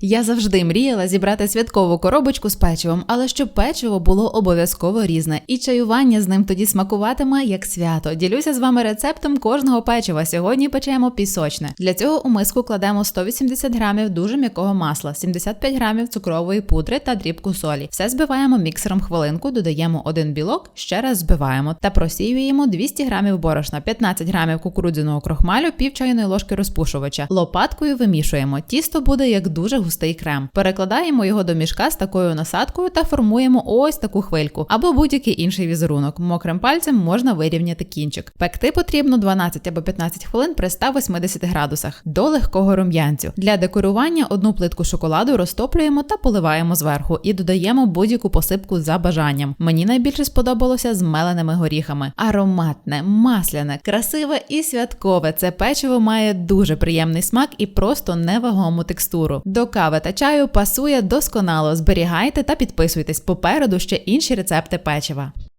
Я завжди мріяла зібрати святкову коробочку з печивом, але щоб печиво було обов'язково різне, і чаювання з ним тоді смакуватиме як свято. Ділюся з вами рецептом кожного печива. Сьогодні печемо пісочне. Для цього у миску кладемо 180 грамів дуже м'якого масла, 75 грамів цукрової пудри та дрібку солі. Все збиваємо міксером хвилинку, додаємо один білок, ще раз збиваємо та просіюємо 200 грамів борошна, 15 грамів кукурудзяного крохмалю, пів чайної ложки розпушувача. Лопаткою вимішуємо. Тісто буде як дуже густий крем. Перекладаємо його до мішка з такою насадкою та формуємо ось таку хвильку або будь-який інший візерунок. Мокрим пальцем можна вирівняти кінчик. Пекти потрібно 12 або 15 хвилин при 180 градусах до легкого рум'янцю. Для декорування одну плитку шоколаду розтоплюємо та поливаємо зверху і додаємо будь-яку посипку за бажанням. Мені найбільше сподобалося з меленими горіхами. Ароматне, масляне, красиве і святкове. Це печиво має дуже приємний смак і просто невагому текстуру. До кави та чаю пасує досконало. Зберігайте та підписуйтесь. Попереду ще інші рецепти печива.